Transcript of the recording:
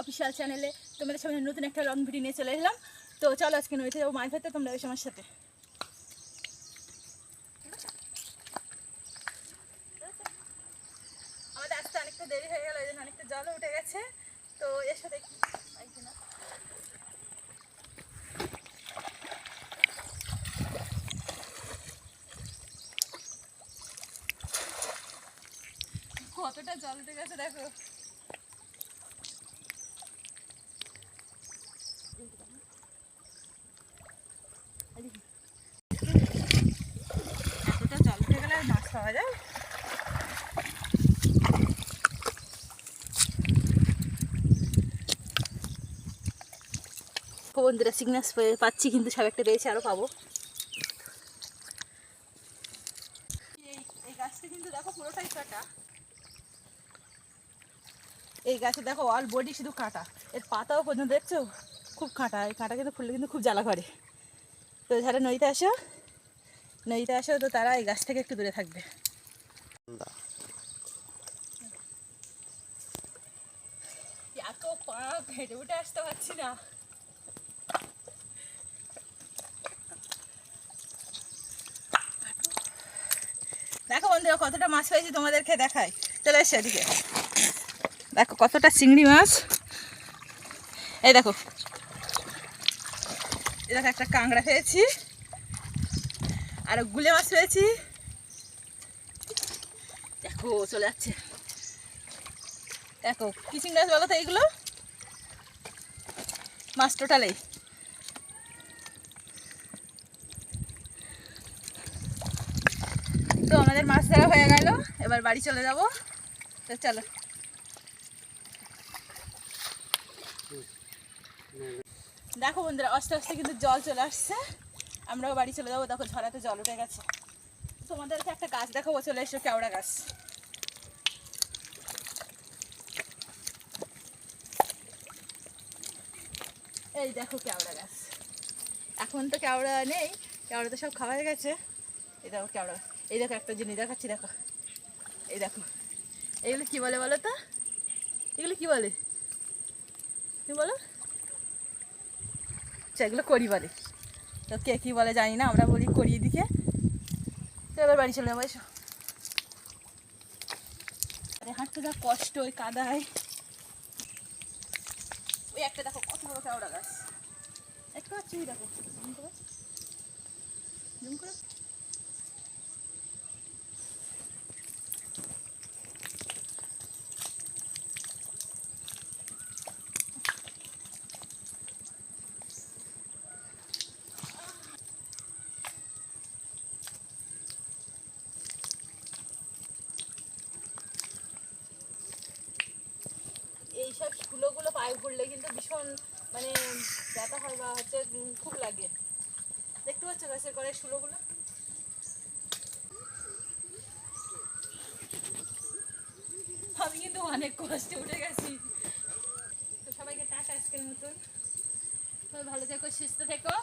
Official চ্যানেলে তোমাদের সামনে নতুন একটা লং ভিডিও নিয়ে চলে এলাম। তো চলো আজকে নদীতে যাব মাছ ধরতে তোমরা এসে আমার সাথে। কতটা জল উঠে গেছে দেখো এতটা জল উঠে যায়। বন্ধুরা সিগনাস পাচ্ছি কিন্তু সব একটা রয়েছে আরও পাবো। এই গাছটা কিন্তু দেখো পুরোটাই কাটা। এই গাছে দেখো অল বডি শুধু কাটা। এর পাতাও পর্যন্ত দেখছ? খুব কাঁটা। এই কাঁটা কিন্তু ফুললে কিন্তু খুব জ্বালা করে। তো যারা নদীতে আসো। নদীতে আসো তো তারা এই গাছ থেকে একটু দূরে থাকবে। এত পা হেঁটে উঠে আসতে পারছি না। দেখো বন্ধুরা কতটা মাছ পেয়েছি তোমাদেরকে দেখাই। চলে এসছে এদিকে। দেখো কতটা চিংড়ি মাছ। এই দেখো। এই দেখো একটা কাঁকড়া পেয়েছি আর গুলে মাছ পেয়েছি। দেখো, চলে যাচ্ছে। দেখো কি চিংড়ি মাছ বলো তো এইগুলো মাছ টোটালেই। তো আমাদের মাছ ধরা হয়ে গেল। এবার বাড়ি চলে যাব। তো চলো। দেখো বন্ধুরা, আস্তে আস্তে কিন্তু জল চলে আসছে। আমরাও বাড়ি চলে যাব, দেখো ঝরাতে জল উঠে গেছে। তোমাদেরকে একটা গাছ দেখাবো, চলে এসো কেওড়া গাছ। এই দেখো কেওড়া গাছ। এখন তো কেওড়া নেই, কেওড়া তো সব খাওয়া গেছে। এই দেখো কেওড়া, এই দেখো একটা জিনিস দেখাচ্ছি, দেখো। এই দেখো, এগুলো কি বলে বলো তো? এগুলো কি বলে? কি বলো? আচ্ছা এগুলো করি বলে। তো কে কী বলে জানি না, আমরা বলি করিয়ে দিকে। তো এবার বাড়ি চলে যাব, এসো। হাঁটতে যা কষ্ট, ওই কাদায়। ওই একটা দেখো, কত বড় কেওড়া গাছ। একটু পাচ্ছি দেখো। করো। এইসব শুলোগুলো পায়ে পড়লে কিন্তু ভীষণ মানে ব্যথা হয় বা হচ্ছে খুব লাগে। দেখতে পাচ্ছ গাছের করে শুলোগুলো? আমি কিন্তু অনেক কষ্টে উঠে গেছি। তো সবাইকে টাটা আজকের মতন। ভালো থেকো, সুস্থ থেকো।